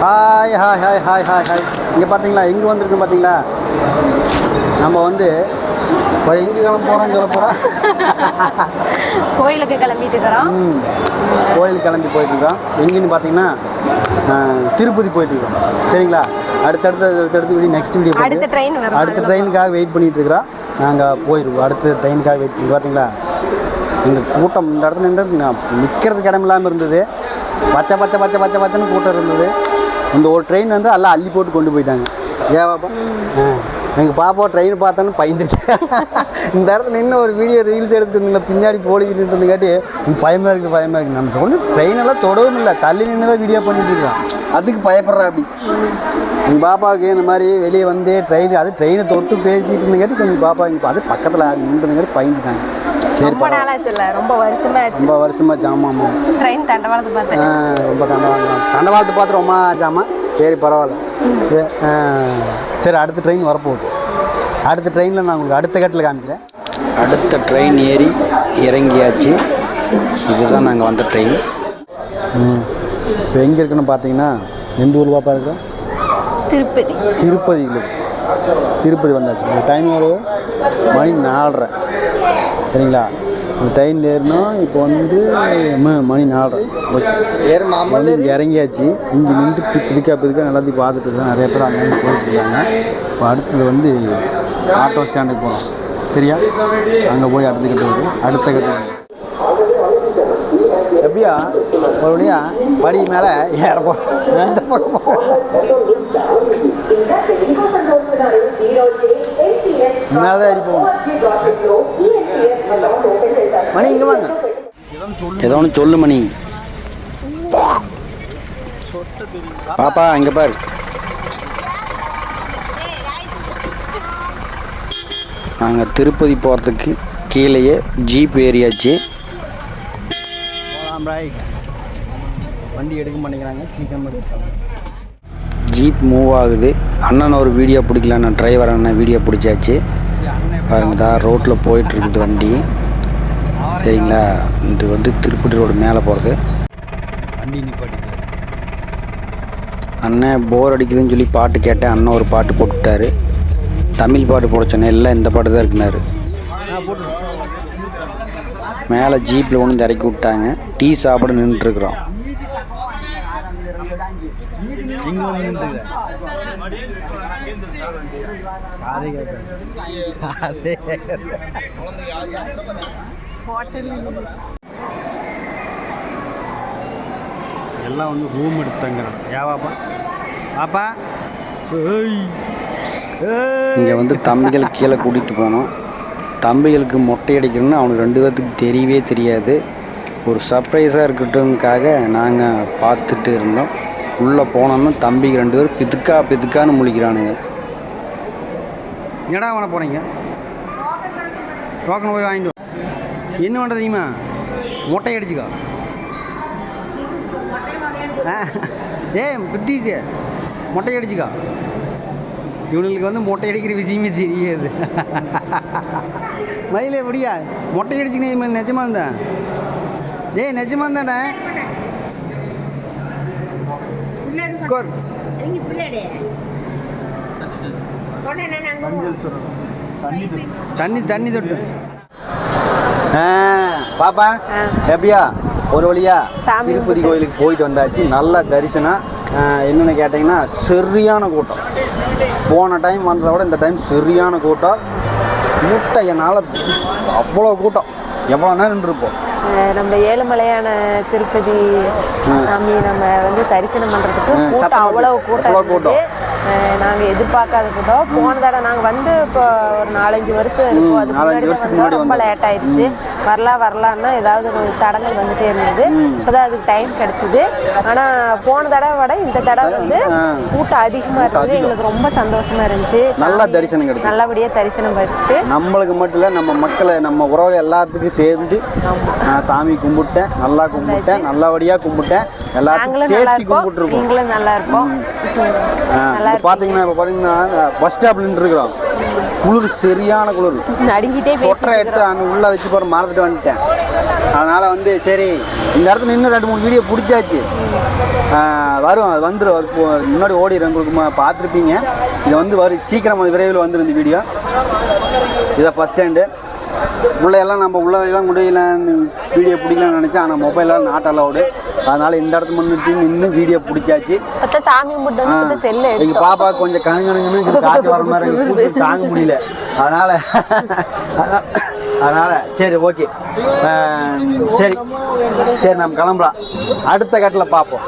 Hi hi hi hi hi hi இங்கே பார்த்தீங்களா எங்கே வந்திருக்கோம் பார்த்தீங்களா நம்ம வந்து இப்போ எங்கே கிளம்ப போகிறோம் சொல்ல போகிறோம் கோயிலுக்கு கிளம்பிட்டு இருக்கிறோம். ம். கோயில் கிளம்பி போயிட்டுருக்கோம் எங்கேன்னு பார்த்தீங்கன்னா திருப்பதி போயிட்டுருக்கோம் சரிங்களா? அடுத்தடுத்து அடுத்தடுத்து வீடியோ நெக்ஸ்ட் வீடியோ அடுத்த வரும். அடுத்த ட்ரெயினுக்காக வெயிட் பண்ணிட்டு இருக்கிறோம். நாங்கள் போயிடுவோம் அடுத்த ட்ரெயினுக்காக வெயிட் பண்ணி பார்த்தீங்களா இந்த கூட்டம் இந்த இடத்துல நின்று நிற்கிறதுக்கு இடம் இல்லாமல் இருந்தது. பச்சை பச்சை பச்சை பச்சை பச்சைன்னு கூட்டம் இருந்தது. இந்த ஒரு ட்ரெயின் வந்து எல்லாம் அள்ளி போட்டு கொண்டு போயிட்டாங்க. ஏன் பாப்பா? எங்கள் பாப்பா ட்ரெயின் பார்த்தோன்னு பயந்துச்சு இந்த இடத்துல நின்று ஒரு வீடியோ ரீல்ஸ் எடுத்துட்டு இருந்தீங்க பின்னாடி போலிக்கிட்டு நின்று இருந்தங்காட்டி பயமாக இருக்குது பயமாக இருக்குது நம்ம ஒன்றும் ட்ரெயினெல்லாம் தொடவும் இல்லை. தள்ளி நின்று தான் வீடியோ பண்ணிட்டு இருக்கான் அதுக்கு பயப்படுறா அப்படி. எங்கள் பாப்பாவுக்கு இந்த மாதிரி வெளியே வந்து ட்ரெயின் அது ட்ரெயினை தொட்டு பேசிகிட்டு இருந்தங்காட்டி கொஞ்சம் பாப்பா இங்கே அது பக்கத்தில் நின்றுங்காட்டி பயந்துட்டாங்க. சரி ரொம்ப நாளாச்சுல்ல ரொம்ப வருஷமா ஆச்சு ரொம்ப வருஷமா ஜாமாமா ட்ரெயின் தண்டவாளத்தை ஆ, பார்த்தேன் ரொம்ப தண்டவாளம் தண்டவாளத்தை பார்த்து ரொம்ப ஜாமா. சரி பரவாயில்ல. சரி அடுத்த ட்ரெயின் வரப்போகுது. அடுத்த ட்ரெயினில் நான் உங்களுக்கு அடுத்த கட்டில் காமிக்கிறேன். அடுத்த ட்ரெயின் ஏறி இறங்கியாச்சு. இதுதான் நாங்கள் வந்த ட்ரெயின் இப்போ எங்கே இருக்குன்னு பார்த்தீங்கன்னா எந்த ஊர் பாப்பா இருக்கோம் திருப்பதி. திருப்பதியில். இருக்கு. திருப்பதி வந்தாச்சு. டைம் எவ்வளோ மணி நாலரை. சரிங்களா? ட்ரெயின் ஏறினோம் இப்போ வந்து ம- மணி நாலரை. ஓகே இறங்கியாச்சு. இங்கே நின்று பிதுக்கா பிதுக்கா எல்லாத்தையும் பார்த்துட்டு இருக்கோம் நிறைய பேர் அங்கே போயிட்டு இருக்காங்க. இப்போ அடுத்தது வந்து ஆட்டோ ஸ்டாண்டுக்கு போகிறோம் சரியா? அங்கே போய் அடுத்த கட்டு வருது அடுத்த கட்டு. எப்படியா? மறுபடியும் படி மேலே ஏற போகிறோம் இந்த பக்கம் மேலே ஏறி போகணும். மணி இங்கே வாங்க. ஏதோ ஒன்று சொல்லு மணி. பாப்பா இங்கே பாரு. நாங்கள் திருப்பதி போகிறதுக்கு கீழேயே ஜீப் ஏறியாச்சு. வண்டி எடுக்க மாட்டேங்கிறாங்க சீக்கிரம் ஜீப் மூவ் ஆகுது. அண்ணன் ஒரு வீடியோ பிடிக்கல நான் டிரைவர் அண்ணன் வீடியோ பிடிச்சாச்சு. பாருங்க தான் ரோட்டில் போயிட்டுருக்குது வண்டி. சரிங்களா? இது வந்து திருப்பதி ரோடு மேலே போகிறது வண்டி நிப்பாட்டிட்டு அண்ணன் போர் அடிக்குதுன்னு சொல்லி பாட்டு கேட்டேன். அண்ணன் ஒரு பாட்டு போட்டுவிட்டாரு தமிழ் பாட்டு போட சொன்னேன். எல்லாம் இந்த பாட்டு தான் இருக்குனாரு. மேலே ஜீப்பில் வந்து இறக்கி விட்டாங்க. டீ சாப்பிட நின்றுட்டுருக்குறோம் எல்லாம் வந்து ரூம் எடுத்து தங்குறோம் ஏவாப்பா பாப்பா? இங்கே வந்து தம்பிகள் கீழே கூட்டிகிட்டு போனோம். தம்பிகளுக்கு மொட்டை அடிக்கணும்னு அவனுக்கு ரெண்டு பேர்த்துக்கு தெரியவே தெரியாது. ஒரு சர்ப்ரைஸாக இருக்கட்டும்காக நாங்கள் பார்த்துட்டு இருந்தோம். உள்ளே போனோம்னா தம்பிக்கு ரெண்டு பேரும் பிதுக்கா பிதுக்கான்னு முழிக்கிறானுங்க. என்னடா வாங்க போகிறீங்க டோக்கன் போய் வாங்கிட்டு என்ன பண்ணுறது தெரியுமா? மொட்டை அடிச்சுக்கோ. ஆ, ஏய் புத்திச்சு மொட்டை அடிச்சுக்கோ. இவனுங்களுக்கு வந்து மொட்டை அடிக்கிற விஷயமே தெரியாது. மயில எப்படியா மொட்டை அடிச்சுக்கினே நிஜமா இருந்தேன். ஏய் நிஜமா இருந்தாடா கோர் தண்ணி தண்ணி தொட்டு. பாப்பா ஆ. எப்படியா? ஒரு வழியா திருப்பதி. கோயிலுக்கு போயிட்டு வந்தாச்சு. நல்ல தரிசனம். என்னென்னு கேட்டிங்கன்னா சரியான கூட்டம். போன டைம் வந்ததை விட இந்த டைம் சரியான கூட்டம். முட்டை என்னால் அவ்வளோ கூட்டம். எவ்வளோ நேரம் நின்றுருப்போம். அஹ் நம்ம ஏழுமலையான திருப்பதி சாமி நம்ம வந்து தரிசனம் பண்றதுக்கு ம், கூட்டம் அவ்வளவு கூட்டம் கூட்டம். இருந்தது. அஹ் நாங்க எதிர்பார்க்காத கூட்டம் போன தடவை நாங்க வந்து இப்போ ஒரு நாலஞ்சு வருஷம் இருக்கும் அதுக்கு நாலஞ்சு முன்னாடி ரொம்ப. லேட் ஆயிடுச்சு வரலாம் வரலான்னா ஏதாவது கொஞ்சம் தடங்கள் வந்துட்டே இருந்தது. இப்போதான் அதுக்கு டைம் கிடைச்சிது. ஆனா போன தடவை விட இந்த தடவை வந்து. கூட்டம் அதிகமா இருந்தது. எங்களுக்கு ரொம்ப சந்தோஷமா இருந்துச்சு. நல்லா தரிசனம் கிடைச்சது. நல்லபடியா தரிசனம் பண்ணிட்டு நம்மளுக்கு மட்டும் இல்லை நம்ம மக்களை நம்ம உறவு எல்லாத்துக்கும் சேர்ந்து நான் சாமி கும்பிட்டேன் நல்லா கும்பிட்டேன் நல்லபடியாக கும்பிட்டேன். எல்லாத்துக்கும் சேர்த்து கும்பிட்டுருக்கோம். நீங்களும் நல்லா இப்போ பார்த்தீங்கன்னா இப்போ பார்த்தீங்கன்னா பஸ் ஸ்டாப்ல நின்றுருக்குறோம். குளிர் சரியான குளிர். நடுங்கிட்டே சொட்டரை எடுத்து அங்கே உள்ளே வச்சு போகிற மறந்துட்டு வந்துட்டேன். அதனால் வந்து சரி இந்த இடத்துல இன்னும் ரெண்டு மூணு வீடியோ பிடிச்சாச்சு. வரும் அது வந்துடும் முன்னாடி ஓடிடும் உங்களுக்கு பார்த்துருப்பீங்க. இது வந்து வரும் சீக்கிரம் விரைவில் வந்துடும் இந்த வீடியோ இதை ஃபஸ்ட் ஸ்டாண்டு உள்ள எல்லாம் நம்ம உள்ள எல்லாம் முடியலன்னு வீடியோ பிடிக்கலாம்னு நினச்சேன். ஆனால் மொபைலாம் நாட் அலவுடு அதனால் இந்த இடத்துல முன்னிட்டு நின்று வீடியோ பிடிச்சாச்சு. சாமி செல்லு எங்க பாப்பா கொஞ்சம் கணங்கணுங்கன்னு காய்ச்சி வர மாதிரி தாங்க முடியல. அதனால அதனால சரி ஓகே சரி சரி நம்ம கிளம்பலாம். அடுத்த கட்டில் பார்ப்போம்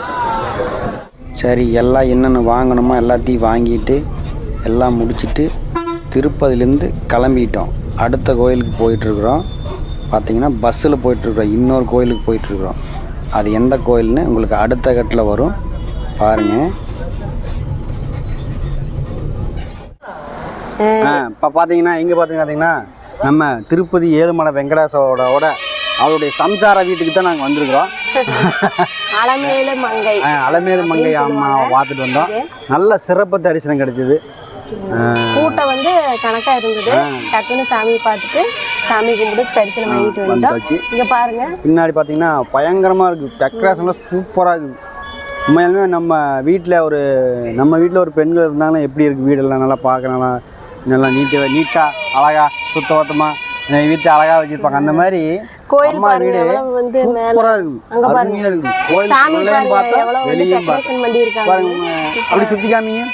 சரி எல்லாம் என்னென்ன வாங்கணுமோ எல்லாத்தையும் வாங்கிட்டு எல்லாம் முடிச்சிட்டு திருப்பதிலேருந்து கிளம்பிட்டோம். அடுத்த கோயிலுக்கு போயிட்டுருக்குறோம் பார்த்தீங்கன்னா பஸ்ஸில் போயிட்டுருக்குறோம் இன்னொரு கோயிலுக்கு போயிட்டுருக்குறோம் அது எந்த கோயில்னு உங்களுக்கு அடுத்த கட்டில் வரும். பாருங்கள் இப்போ பார்த்தீங்கன்னா இங்கே பார்த்தீங்கன்னா நம்ம திருப்பதி ஏழுமலை வெங்கடேசோட அவருடைய சம்சார வீட்டுக்கு தான் நாங்கள் வந்திருக்கிறோம். அலமேலு மங்கை. அலமேலு மங்கை அம்மா பார்த்துட்டு வந்தோம். நல்ல சிறப்பு தரிசனம் கிடைச்சிது. கூட்டம் வந்து கணக்கா இருந்தது. டக்குன்னு சாமி பார்த்துட்டு சாமி கும்பிட்டு தரிசனம் வாங்கிட்டு வந்தாச்சு. இங்க பாருங்க. பின்னாடி பார்த்தீங்கன்னா பயங்கரமாக இருக்குது டெக்கரேஷன்லாம் சூப்பராக இருக்குது உண்மையாலுமே நம்ம வீட்டில் ஒரு நம்ம வீட்டில் ஒரு பெண்கள் இருந்தாங்கன்னா எப்படி இருக்குது வீடெல்லாம்? நல்லா பார்க்க நல்லா நல்லா நீட்டாக நீட்டாக அழகா சுத்தபத்தமாக வீட்டை அழகாக வச்சுருப்பாங்க. அந்த மாதிரி கோயில் வீடு வந்து சூப்பராக பாருங்க. அருமையாக இருக்குது கோயில் பார்த்தா இருக்காங்க பாருங்க அப்படி சுற்றி காமிங்க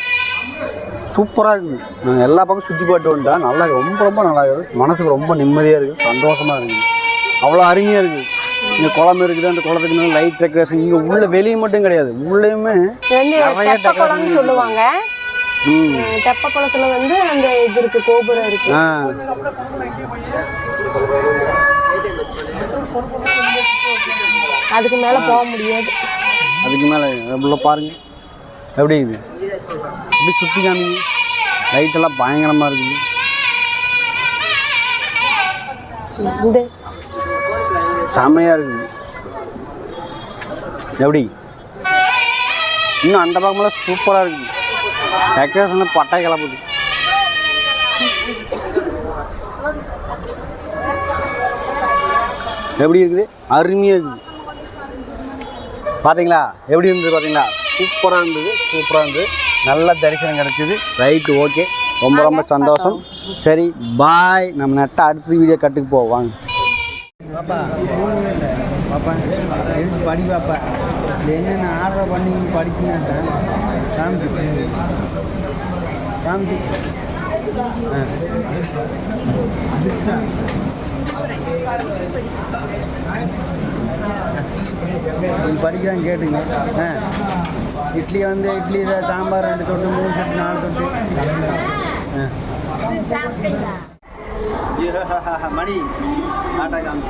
சூப்பராக இருக்குது. நாங்கள் எல்லா பக்கம் சுற்றி போட்டு வந்துட்டோம். நல்லா. ரொம்ப ரொம்ப நல்லா இருக்குது. மனசுக்கு ரொம்ப நிம்மதியாக இருக்குது. சந்தோஷமாக இருக்குது. அவ்வளோ அருமையாக இருக்குது. இங்கே குளம் இருக்குது. அந்த குளத்துக்கு மேலே லைட் டெக்கரேஷன் இங்கே உள்ள வெளியே மட்டும் கிடையாது. உள்ளேயுமே நிறைய குளம்னு சொல்லுவாங்க. தெப்ப குளத்துல வந்து அந்த இது இருக்கு கோபுரம் இருக்கு. அதுக்கு மேல போக முடியாது. அதுக்கு மேலே உள்ள பாருங்க. எப்படி இருக்குது? எப்படி சுற்றி காமிங்க லைட்டெல்லாம் பயங்கரமாக இருக்குது. இந்த செமையாக இருக்குது. எப்படி? இன்னும் அந்த பக்கமெல்லாம் சூப்பராக இருக்குது. டெக்கரேஷனில் பட்டை கிளப்புது. எப்படி இருக்குது? அருமையாக இருக்குது. பார்த்தீங்களா எப்படி இருந்தது பார்த்தீங்களா சூப்பராக இருந்தது சூப்பராக இருந்தது நல்ல தரிசனம் கிடச்சிது. Right okay. ரொம்ப ரொம்ப சந்தோஷம். சரி பாய். நம்ம நட்ட அடுத்த வீடியோ கட்டுக்கு போவோம். வாங்க. பாப்பா பாப்பா எழுந்து படி பாப்பா. இது என்னென்ன ஆர்டர் பண்ணி படிக்கணும் ஆ. நீங்க படிக்கிறாங்க கேட்டுங்க. ஆ. இட்லி வந்து இட்லி சாம்பார் ரெண்டு சொட்டு மூணு சொட்டு நாலு சொட்டு ஆ. மணி. ஆட்டா காமி.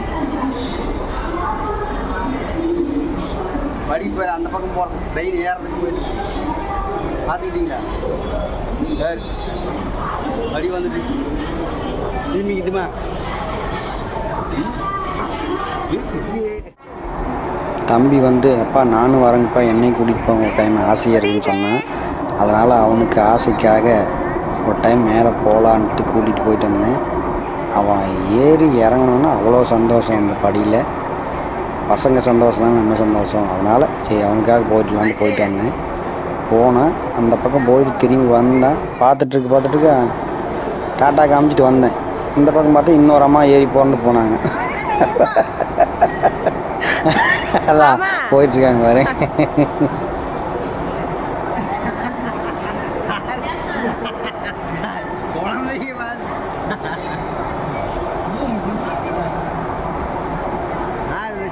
படி போய் அந்த பக்கம் போகிறது ட்ரெயின் ஏறதுக்கு போயிட்டு. பார்த்துக்கிட்டீங்களா? சரி. படி வந்துட்டு. திரும்பிக்கிட்டுமா? தம்பி வந்து அப்பா நானும் வரேங்கப்பா என்னை கூட்டிகிட்டு போங்க ஒரு டைம் ஆசையாக இருக்குன்னு சொன்னான். அதனால் அவனுக்கு ஆசைக்காக ஒரு டைம் மேலே போகலான்ட்டு கூட்டிகிட்டு போயிட்டு வந்தேன். அவன் ஏறி இறங்கணுன்னா அவ்வளோ சந்தோஷம் அந்த படியில். பசங்க சந்தோஷம் தான் நம்ம சந்தோஷம். அதனால் சரி அவனுக்காக போயிடலான்ட்டு போயிட்டு வந்தேன். போனேன். அந்த பக்கம் போயிட்டு திரும்பி வந்தேன் பார்த்துட்ருக்கு பார்த்துட்ருக்கு டாட்டா காமிச்சிட்டு வந்தேன். இந்த பக்கம் பார்த்தா இன்னொரு அம்மா ஏறி போன்னு போனாங்க. அதான் போயிட்டுருக்காங்க பாரு.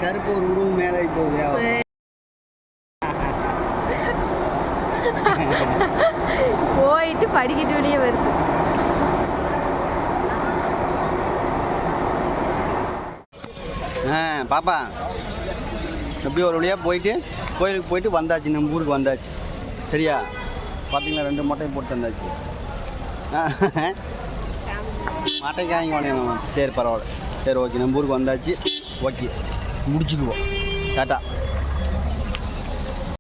கருப்பு ஒரு உருவம் மேலே போகுது போயிட்டு படிக்கிட்டு வெளியே வருது. ஆ பாப்பா. எப்படியோ ஒரு வழியாக போயிட்டு கோயிலுக்கு போயிட்டு வந்தாச்சு. நம்ம ஊருக்கு வந்தாச்சு. சரியா? பார்த்தீங்களா ரெண்டு மட்டையும் போட்டு வந்தாச்சு ஆ காய்ங்க சரி பரவாயில்ல. சரி ஓகே. நம்ம ஊருக்கு வந்தாச்சு. ஓகே. முடிச்சுக்குவோம். டாட்டா.